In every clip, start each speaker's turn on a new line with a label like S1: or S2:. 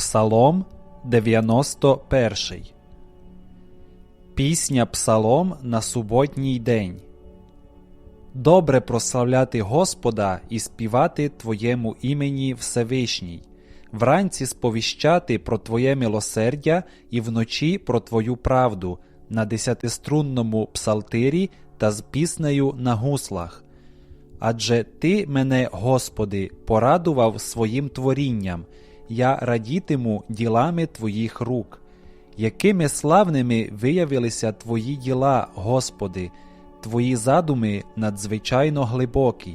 S1: Псалом 91. Пісня Псалом на суботній день. Добре прославляти Господа і співати Твоєму імені Всевишній, вранці сповіщати про Твоє милосердя і вночі про Твою правду на десятиструнному псалтирі та з піснею на гуслах. Адже Ти мене, Господи, порадував своїм творінням, я радітиму ділами Твоїх рук. Якими славними виявилися Твої діла, Господи, Твої задуми надзвичайно глибокі.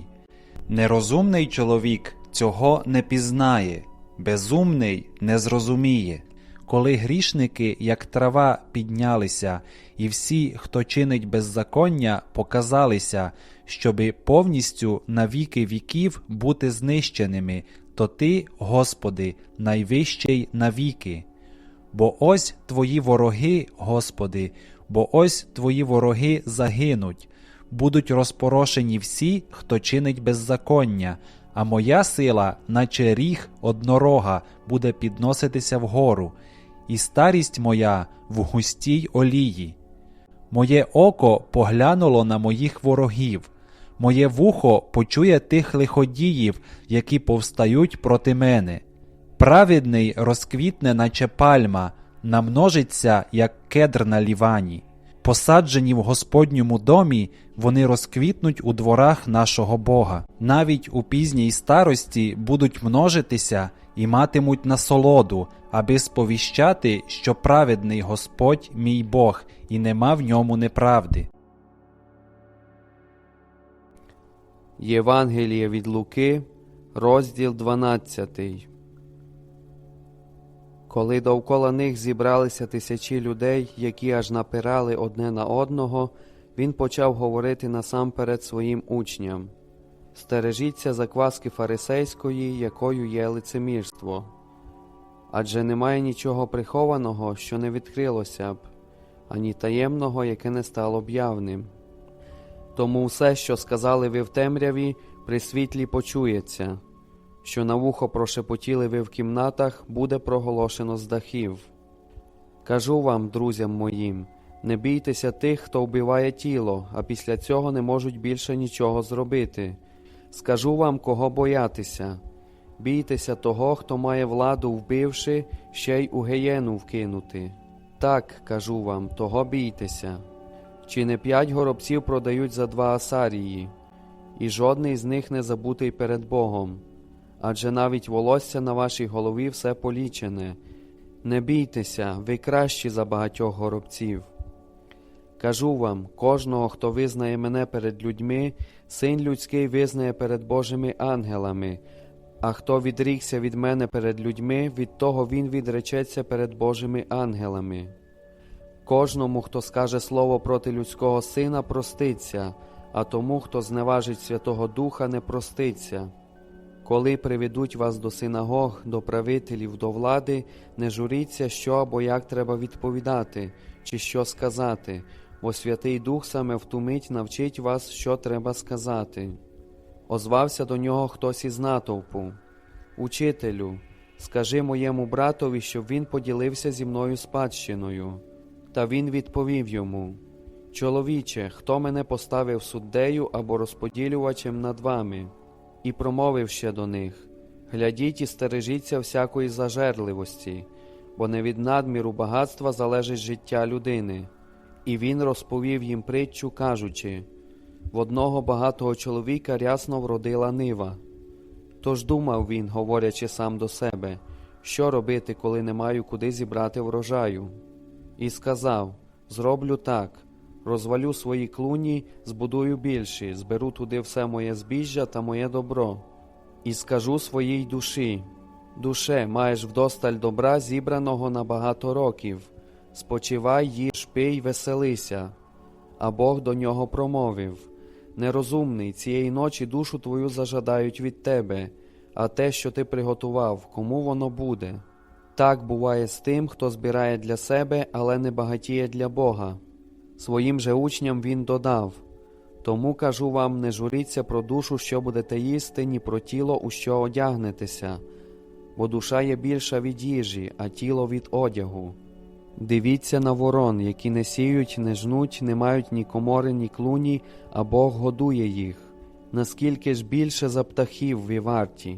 S1: Нерозумний чоловік цього не пізнає, безумний не зрозуміє. Коли грішники, як трава, піднялися, і всі, хто чинить беззаконня, показалися, щоби повністю на віки віків бути знищеними, то Ти, Господи, найвищий навіки. Бо ось Твої вороги, Господи, бо ось Твої вороги загинуть, будуть розпорошені всі, хто чинить беззаконня, а моя сила, наче ріг однорога, буде підноситися вгору, і старість моя в густій олії. Моє око поглянуло на моїх ворогів, моє вухо почує тих лиходіїв, які повстають проти мене. Праведний розквітне, наче пальма, намножиться, як кедр на лівані. Посаджені в Господньому домі, вони розквітнуть у дворах нашого Бога. Навіть у пізній старості будуть множитися і матимуть насолоду, аби сповіщати, що праведний Господь мій Бог, і нема в ньому неправди.
S2: Євангеліє від Луки, розділ 12. Коли довкола них зібралися тисячі людей, які аж напирали одне на одного, він почав говорити насамперед своїм учням Стережіться закваски фарисейської, якою є лицемірство. Адже немає нічого прихованого, що не відкрилося б, ані таємного, яке не стало б явним. Тому все, що сказали ви в темряві, при світлі почується, що на вухо прошепотіли ви в кімнатах, буде проголошено з дахів. Кажу вам, друзям моїм, не бійтеся тих, хто вбиває тіло, а після цього не можуть більше нічого зробити. Скажу вам, кого боятися. Бійтеся того, хто має владу, вбивши, ще й у геєну вкинути. Так, кажу вам, того бійтеся. Чи не п'ять горобців продають за два асарії, і жодний з них не забутий перед Богом. Адже навіть волосся на вашій голові все полічене. Не бійтеся, ви кращі за багатьох горобців. Кажу вам, кожного, хто визнає мене перед людьми, син людський визнає перед Божими ангелами, а хто відрікся від мене перед людьми, від того він відречеться перед Божими ангелами. Кожному, хто скаже слово проти людського сина, проститься, а тому, хто зневажить Святого Духа, не проститься. Коли приведуть вас до синагог, до правителів, до влади, не журіться, що або як треба відповідати, чи що сказати, бо Святий Дух саме в ту мить навчить вас, що треба сказати. Озвався до нього хтось із натовпу. Учителю, скажи моєму братові, щоб він поділився зі мною спадщиною. Та він відповів йому Чоловіче, хто мене поставив суддею або розподілювачем над вами, і промовив ще до них Глядіть і стережіться всякої зажерливості, бо не від надміру багатства залежить життя людини. І він розповів їм притчу, кажучи в одного багатого чоловіка рясно вродила нива. Тож думав він, говорячи сам до себе, що робити, коли не маю куди зібрати врожаю. І сказав: Зроблю так, розвалю свої клуні, збудую більші, зберу туди все моє збіжжя та моє добро, і скажу своїй душі: Душе, маєш вдосталь добра, зібраного на багато років, спочивай, їж, пий, веселися. А Бог до нього промовив Нерозумний, цієї ночі душу твою зажадають від тебе, а те, що ти приготував, кому воно буде? Так буває з тим, хто збирає для себе, але не багатіє для Бога. Своїм же учням він додав Тому кажу вам, не журіться про душу, що будете їсти, ні про тіло, у що одягнетеся. бо душа є більша від їжі, а тіло від одягу. Дивіться на ворон, які не сіють, не жнуть, не мають ні комори, ні клуні, а Бог годує їх. Наскільки ж більше за птахів ви варті?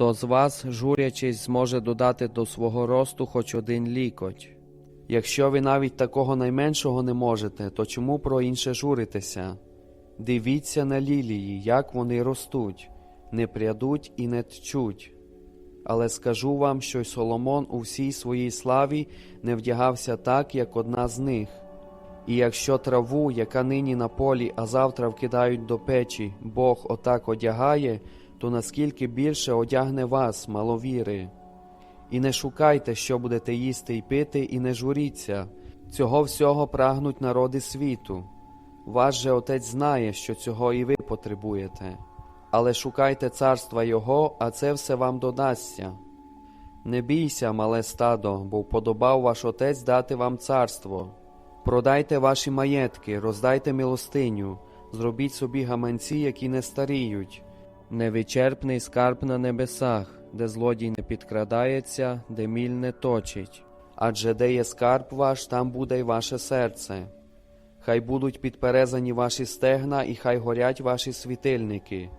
S2: Хто з вас, журячись, зможе додати до свого росту хоч один лікоть? Якщо ви навіть такого найменшого не можете, то чому про інше журитеся? Дивіться на лілії, як вони ростуть, не прядуть і не тчуть. Але скажу вам, що й Соломон у всій своїй славі не вдягався так, як одна з них. І якщо траву, яка нині на полі, а завтра вкидають до печі, Бог отак одягає, то наскільки більше одягне вас, маловіри. І не шукайте, що будете їсти і пити, і не журіться. Цього всього прагнуть народи світу. Ваш же Отець знає, що цього і ви потребуєте. Але шукайте царства Його, а це все вам додасться. Не бійся, мале стадо, бо вподобав ваш Отець дати вам царство. Продайте ваші маєтки, роздайте милостиню, зробіть собі гаманці, які не старіють, невичерпний скарб на небесах, де злодій не підкрадається, де міль не точить. Адже де є скарб ваш, там буде й ваше серце. Хай будуть підперезані ваші стегна, і хай горять ваші світильники.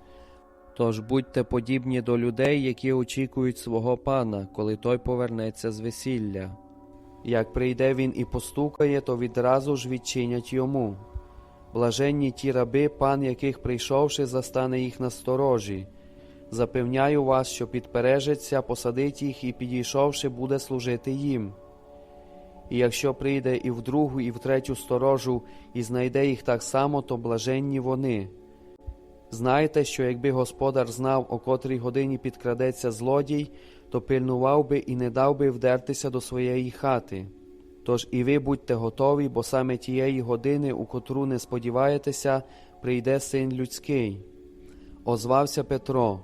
S2: Тож будьте подібні до людей, які очікують свого пана, коли той повернеться з весілля. Як прийде він і постукає, то відразу ж відчинять йому. Блаженні ті раби, пан яких прийшовши, застане їх на сторожі. Запевняю вас, що підпережеться, посадить їх і, підійшовши, буде служити їм. І якщо прийде і в другу, і в третю сторожу, і знайде їх так само, то блаженні вони. Знайте, що якби господар знав, о котрій годині підкрадеться злодій, то пильнував би і не дав би вдертися до своєї хати. Тож і ви будьте готові, бо саме тієї години, у котру не сподіваєтеся, прийде син людський. Озвався Петро: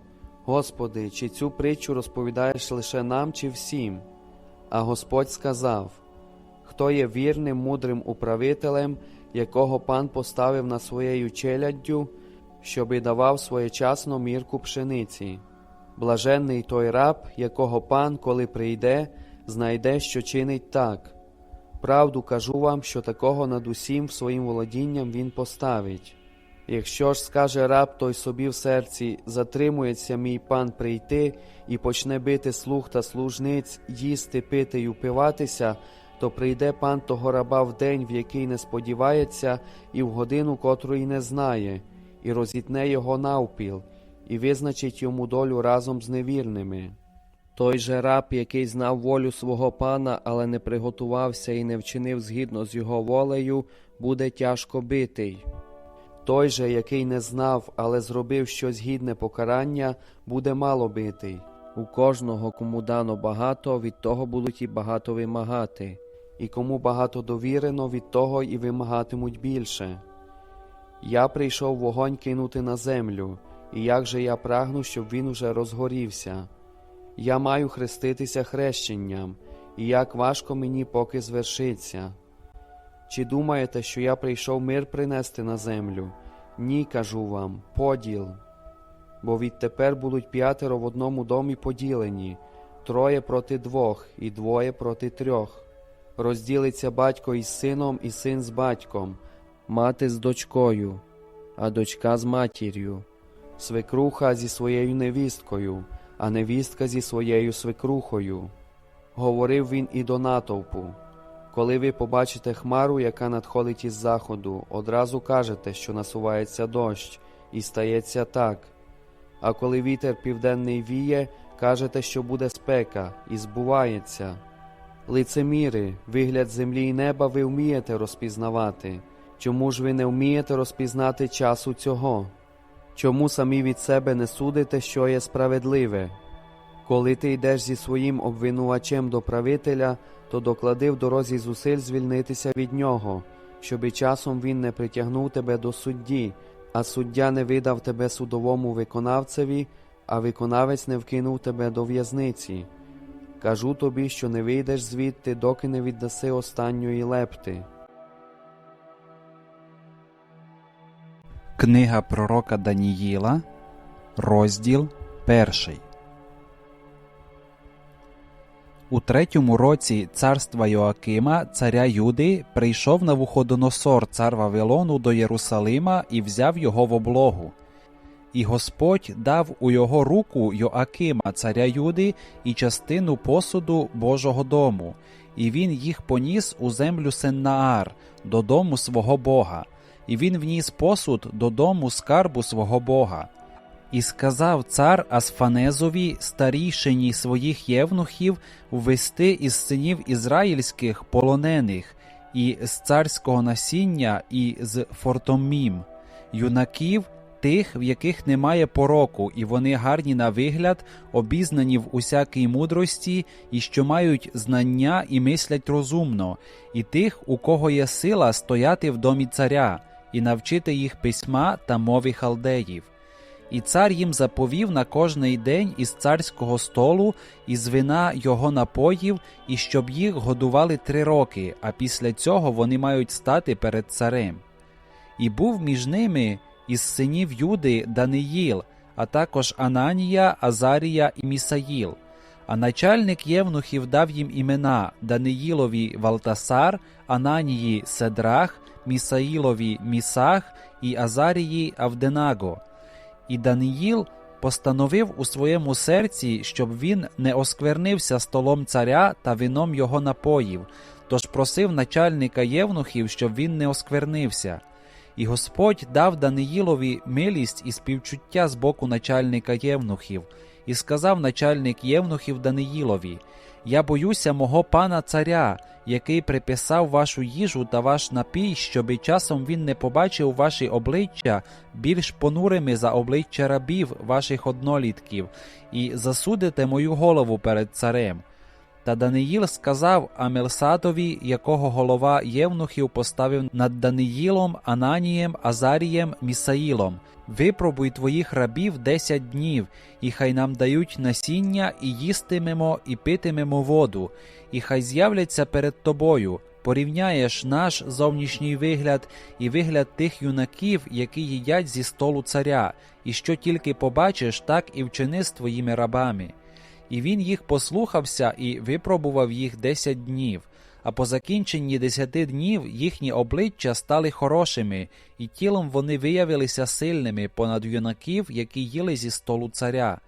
S2: Господи, чи цю притчу розповідаєш лише нам, чи всім? А Господь сказав: Хто є вірним, мудрим управителем, якого пан поставив на своєю челяддю, щоби давав своєчасно мірку пшениці. Блаженний той раб, якого пан, коли прийде, знайде, що чинить так. Правду кажу вам, що такого над усім своїм володінням він поставить. Якщо ж скаже раб той собі в серці, затримується мій пан прийти і почне бити слуг та служниць, їсти, пити й упиватися, то прийде пан того раба в день, в який не сподівається, і в годину котрої не знає, і розітне його навпіл, і визначить йому долю разом з невірними. Той же раб, який знав волю свого пана, але не приготувався і не вчинив згідно з його волею, буде тяжко битий. Той же, який не знав, але зробив щось гідне покарання, буде мало битий. У кожного, кому дано багато, від того будуть і багато вимагати, і кому багато довірено, від того і вимагатимуть більше. Я прийшов вогонь кинути на землю, і як же я прагну, щоб він уже розгорівся. Я маю хреститися хрещенням, і як важко мені поки звершиться. Чи думаєте, що я прийшов мир принести на землю? Ні, кажу вам, поділ. Бо відтепер будуть п'ятеро в одному домі поділені, троє проти двох, і двоє проти трьох. Розділиться батько із сином, і син з батьком, мати з дочкою, а дочка з матір'ю, свекруха зі своєю невісткою, а невістка зі своєю свекрухою. Говорив він і до натовпу. Коли ви побачите хмару, яка надходить із заходу, одразу кажете, що насувається дощ, і стається так. А коли вітер південний віє, кажете, що буде спека, і збувається. Лицеміри, вигляд землі і неба ви вмієте розпізнавати. Чому ж ви не вмієте розпізнати часу цього? Чому самі від себе не судите, що є справедливе? Коли ти йдеш зі своїм обвинувачем до правителя, то доклади в дорозі зусиль звільнитися від нього, щоби часом він не притягнув тебе до судді, а суддя не видав тебе судовому виконавцеві, а виконавець не вкинув тебе до в'язниці. Кажу тобі, що не вийдеш звідти, доки не віддаси останньої лепти.
S1: Книга пророка Даніїла, розділ перший. У третьому році царства Йоакима, царя Юди, прийшов Навуходоносор, цар Вавилону, до Єрусалима і взяв його в облогу. І Господь дав у його руку Йоакима, царя Юди, і частину посуду Божого дому, і він їх поніс у землю Сеннаар, додому свого Бога, і він вніс посуд додому скарбу свого Бога. І сказав цар Асфанезові, старійшині своїх євнухів, ввести із синів ізраїльських полонених, і з царського насіння, і з фортомім, юнаків, тих, в яких немає пороку, і вони гарні на вигляд, обізнані в усякій мудрості, і що мають знання і мислять розумно, і тих, у кого є сила стояти в домі царя, і навчити їх письма та мови халдеїв. І цар їм заповів на кожний день із царського столу, із вина його напоїв, і щоб їх годували три роки, а після цього вони мають стати перед царем. І був між ними із синів Юди Даниїл, а також Ананія, Азарія і Місаїл. А начальник євнухів дав їм імена Даниїлові Валтасар, Ананії Седрах, Місаїлові Місах і Азарії Авденаго. І Даниїл постановив у своєму серці, щоб він не осквернився столом царя та вином його напоїв, тож просив начальника євнухів, щоб він не осквернився. І Господь дав Даниїлові милість і співчуття з боку начальника євнухів, і сказав начальник євнухів Даниїлові: Я боюся мого пана царя, який приписав вашу їжу та ваш напій, щоби часом він не побачив ваші обличчя більш понурими за обличчя рабів ваших однолітків, і засудите мою голову перед царем. Та Даниїл сказав Амелсадові, якого голова євнухів поставив над Даниїлом, Ананієм, Азарієм, Місаїлом. Випробуй твоїх рабів десять днів, і хай нам дають насіння, і їстимемо, і питимемо воду, і хай з'являться перед тобою. Порівняєш наш зовнішній вигляд і вигляд тих юнаків, які їдять зі столу царя, і що тільки побачиш, так і вчини з твоїми рабами. І він їх послухався і випробував їх десять днів. А по закінченні десяти днів їхні обличчя стали хорошими, і тілом вони виявилися сильними понад юнаків, які їли зі столу царя.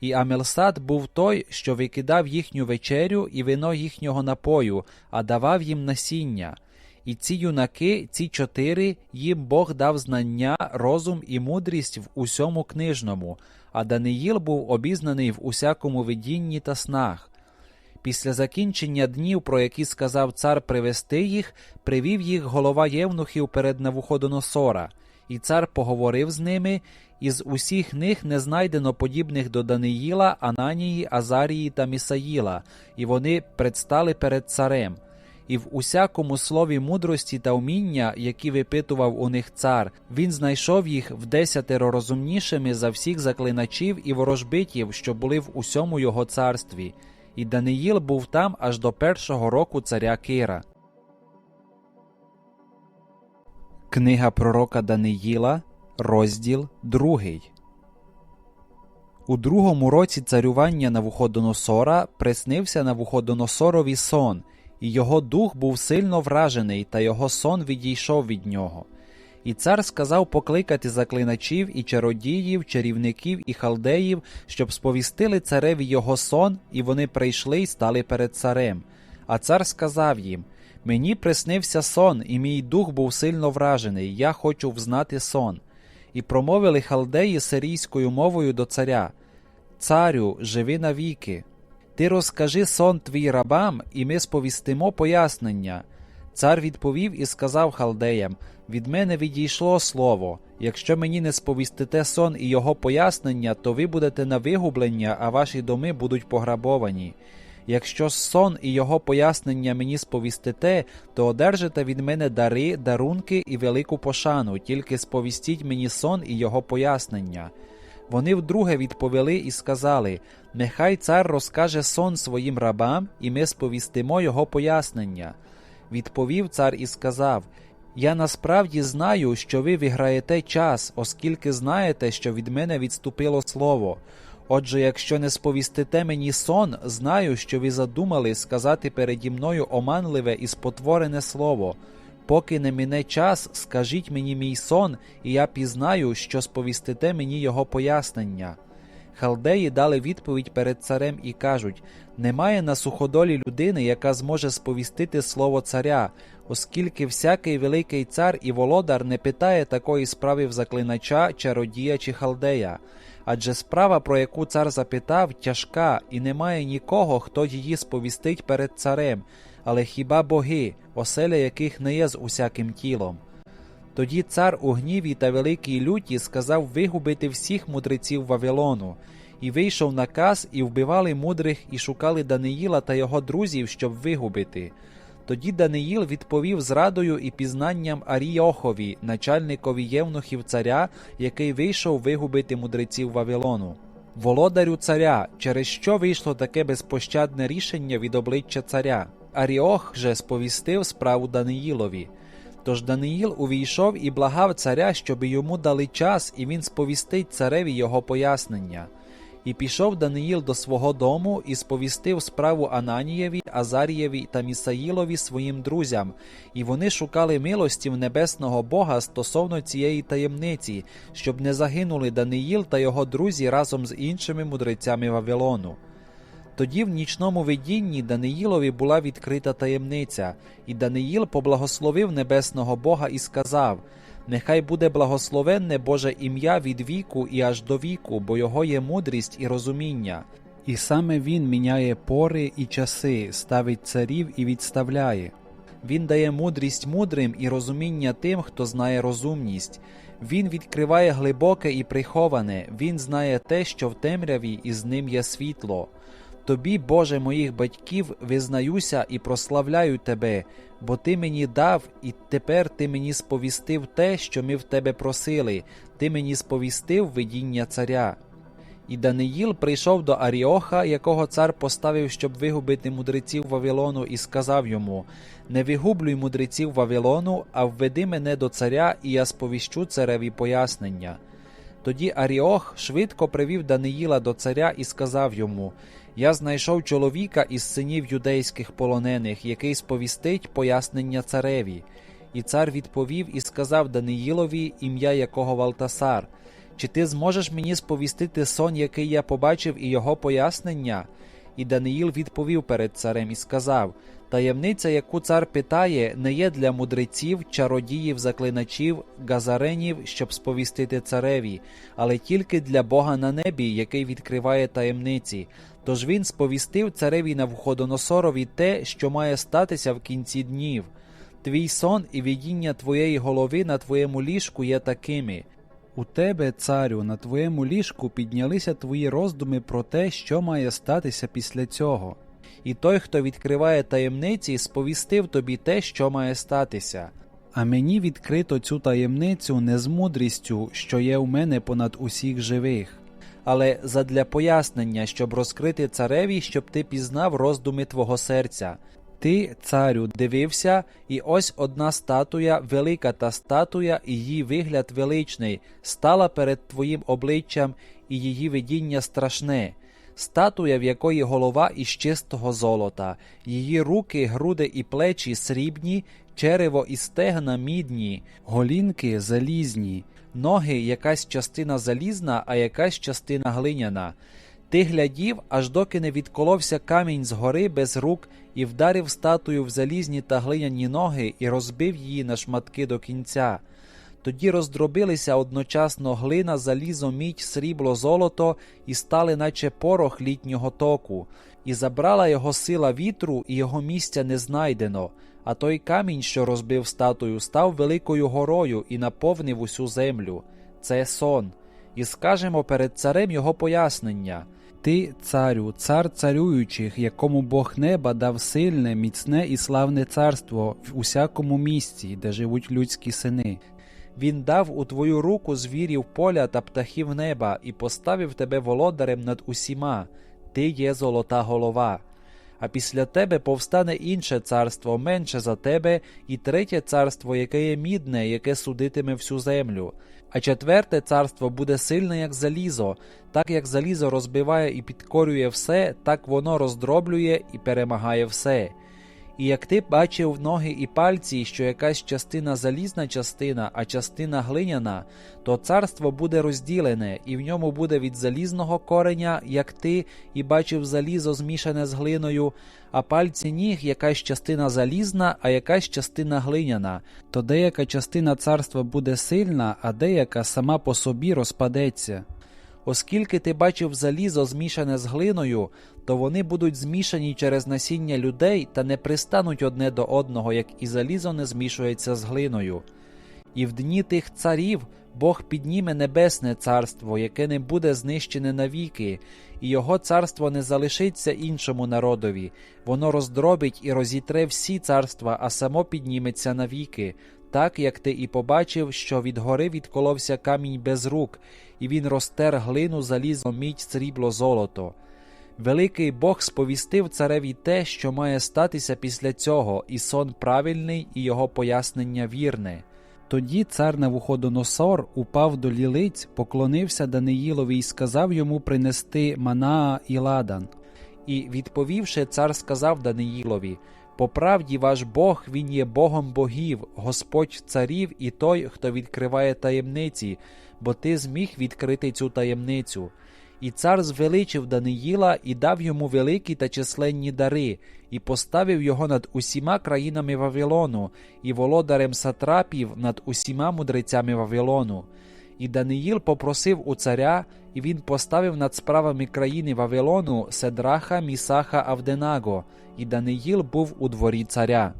S1: І Амелсад був той, що викидав їхню вечерю і вино їхнього напою, а давав їм насіння. І ці юнаки, ці чотири, їм Бог дав знання, розум і мудрість в усьому книжному, а Даниїл був обізнаний в усякому видінні та снах. Після закінчення днів, про які сказав цар привести їх, привів їх голова євнухів перед Навуходоносора, і цар поговорив з ними, і з усіх них не знайдено подібних до Даниїла, Ананії, Азарії та Місаїла, і вони предстали перед царем. І в усякому слові мудрості та вміння, які випитував у них цар, він знайшов їх вдесятеро розумнішими за всіх заклиначів і ворожбитів, що були в усьому його царстві. І Даниїл був там аж до першого року царя Кира. Книга пророка Даниїла, розділ другий. У другому році царювання Навуходоносора приснився Навуходоносорові сон, і його дух був сильно вражений, та його сон відійшов від нього. І цар сказав покликати заклиначів і чародіїв, чарівників і халдеїв, щоб сповістили цареві його сон, і вони прийшли й стали перед царем. А цар сказав їм: Мені приснився сон, і мій дух був сильно вражений, я хочу взнати сон. І промовили халдеї сирійською мовою до царя: Царю, живи навіки. Ти розкажи сон твій рабам, і ми сповістимо пояснення. Цар відповів і сказав халдеям: Від мене відійшло слово. Якщо мені не сповістите сон і його пояснення, то ви будете на вигублення, а ваші доми будуть пограбовані. Якщо сон і його пояснення мені сповістите, то одержите від мене дари, дарунки і велику пошану, тільки сповістіть мені сон і його пояснення. Вони вдруге відповіли і сказали: Нехай цар розкаже сон своїм рабам, і ми сповістимо його пояснення. Відповів цар і сказав: Я насправді знаю, що ви виграєте час, оскільки знаєте, що від мене відступило слово. Отже, якщо не сповістите мені сон, знаю, що ви задумали сказати переді мною оманливе і спотворене слово. Поки не мине час, скажіть мені мій сон, і я пізнаю, що сповістите мені його пояснення. Халдеї дали відповідь перед царем і кажуть: немає на суходолі людини, яка зможе сповістити слово царя, оскільки всякий великий цар і володар не питає такої справи в заклинача, чародія чи халдея. Адже справа, про яку цар запитав, тяжка, і немає нікого, хто її сповістить перед царем, але хіба боги, оселя яких не є з усяким тілом. Тоді цар у гніві та великій люті сказав вигубити всіх мудреців Вавилону, і вийшов наказ, і вбивали мудрих, і шукали Даниїла та його друзів, щоб вигубити. Тоді Даниїл відповів зрадою і пізнанням Аріохові, начальникові євнухів царя, який вийшов вигубити мудреців Вавилону. Володарю царя, через що вийшло таке безпощадне рішення від обличчя царя. Аріох же сповістив справу Даниїлові. Тож Даниїл увійшов і благав царя, щоб йому дали час, і він сповістить цареві його пояснення. І пішов Даниїл до свого дому і сповістив справу Ананієві, Азарієві та Місаїлові своїм друзям, і вони шукали милостів небесного Бога стосовно цієї таємниці, щоб не загинули Даниїл та його друзі разом з іншими мудрецями Вавилону. Тоді в нічному видінні Даниїлові була відкрита таємниця, і Даниїл поблагословив небесного Бога і сказав: Нехай буде благословенне Боже ім'я від віку і аж до віку, бо його є мудрість і розуміння. І саме він міняє пори і часи, ставить царів і відставляє. Він дає мудрість мудрим і розуміння тим, хто знає розумність. Він відкриває глибоке і приховане, він знає те, що в темряві, і з ним є світло. Тобі, Боже моїх батьків, визнаюся і прославляю Тебе, бо Ти мені дав, і тепер Ти мені сповістив те, що ми в Тебе просили, Ти мені сповістив видіння царя. І Даниїл прийшов до Аріоха, якого цар поставив, щоб вигубити мудреців Вавилону, і сказав йому: Не вигублюй мудреців Вавилону, а введи мене до царя, і я сповіщу цареві пояснення. Тоді Аріох швидко привів Даниїла до царя і сказав йому: Я знайшов чоловіка із синів юдейських полонених, який сповістить пояснення цареві. І цар відповів і сказав Даниїлові, ім'я якого Валтасар. Чи ти зможеш мені сповістити сон, який я побачив, і його пояснення? І Даниїл відповів перед царем і сказав: Таємниця, яку цар питає, не є для мудреців, чародіїв, заклиначів, газаренів, щоб сповістити цареві, але тільки для Бога на небі, який відкриває таємниці. Тож він сповістив цареві Навуходоносорові те, що має статися в кінці днів. Твій сон і видіння твоєї голови на твоєму ліжку є такими. У тебе, царю, на твоєму ліжку піднялися твої роздуми про те, що має статися після цього. І той, хто відкриває таємниці, сповістив тобі те, що має статися. А мені відкрито цю таємницю не з мудрістю, що є у мене понад усіх живих, але задля пояснення, щоб розкрити цареві, щоб ти пізнав роздуми твого серця. Ти, царю, дивився, і ось одна статуя, велика та статуя, і її вигляд величний, стала перед твоїм обличчям, і її видіння страшне. Статуя, в якої голова із чистого золота, її руки, груди і плечі срібні, черево і стегна мідні, голінки залізні, ноги якась частина залізна, а якась частина глиняна. Ти глядів, аж доки не відколовся камінь з гори без рук і вдарив статую в залізні та глиняні ноги і розбив її на шматки до кінця. Тоді роздробилися одночасно глина, залізо, мідь, срібло, золото і стали, наче порох літнього току, і забрала його сила вітру, і його місця не знайдено. А той камінь, що розбив статую, став великою горою і наповнив усю землю. Це сон. І скажемо перед царем його пояснення. Ти, царю, цар царюючих, якому Бог неба дав сильне, міцне і славне царство в усякому місці, де живуть людські сини. Він дав у твою руку звірів поля та птахів неба і поставив тебе володарем над усіма. Ти є золота голова. А після тебе повстане інше царство менше за тебе, і третє царство, яке є мідне, яке судитиме всю землю. А четверте царство буде сильне, як залізо. Так як залізо розбиває і підкорює все, так воно роздроблює і перемагає все. І як ти бачив ноги і пальці, що якась частина залізна частина, а частина глиняна, то царство буде розділене, і в ньому буде від залізного кореня, як ти, і бачив залізо змішане з глиною, а пальці ніг якась частина залізна, а якась частина глиняна. То деяка частина царства буде сильна, а деяка сама по собі розпадеться. Оскільки ти бачив залізо змішане з глиною, то вони будуть змішані через насіння людей та не пристануть одне до одного, як і залізо не змішується з глиною. І в дні тих царів Бог підніме небесне царство, яке не буде знищене навіки, і його царство не залишиться іншому народові, воно роздробить і розітре всі царства, а само підніметься навіки, так як ти і побачив, що від гори відколовся камінь без рук, і він розтер глину, залізо, мідь, срібло, золото. Великий Бог сповістив цареві те, що має статися після цього, і сон правильний, і його пояснення вірне. Тоді цар Навуходоносор упав до лілиць, поклонився Даниїлові і сказав йому принести Манаа і Ладан. І, відповівши, цар сказав Даниїлові: По правді ваш Бог, він є Богом богів, Господь царів і той, хто відкриває таємниці, бо ти зміг відкрити цю таємницю. І цар звеличив Даниїла і дав йому великі та численні дари, і поставив його над усіма країнами Вавилону, і володарем сатрапів над усіма мудрецями Вавилону. І Даниїл попросив у царя, і він поставив над справами країни Вавилону Седраха, Місаха, Авденаго, і Даниїл був у дворі царя.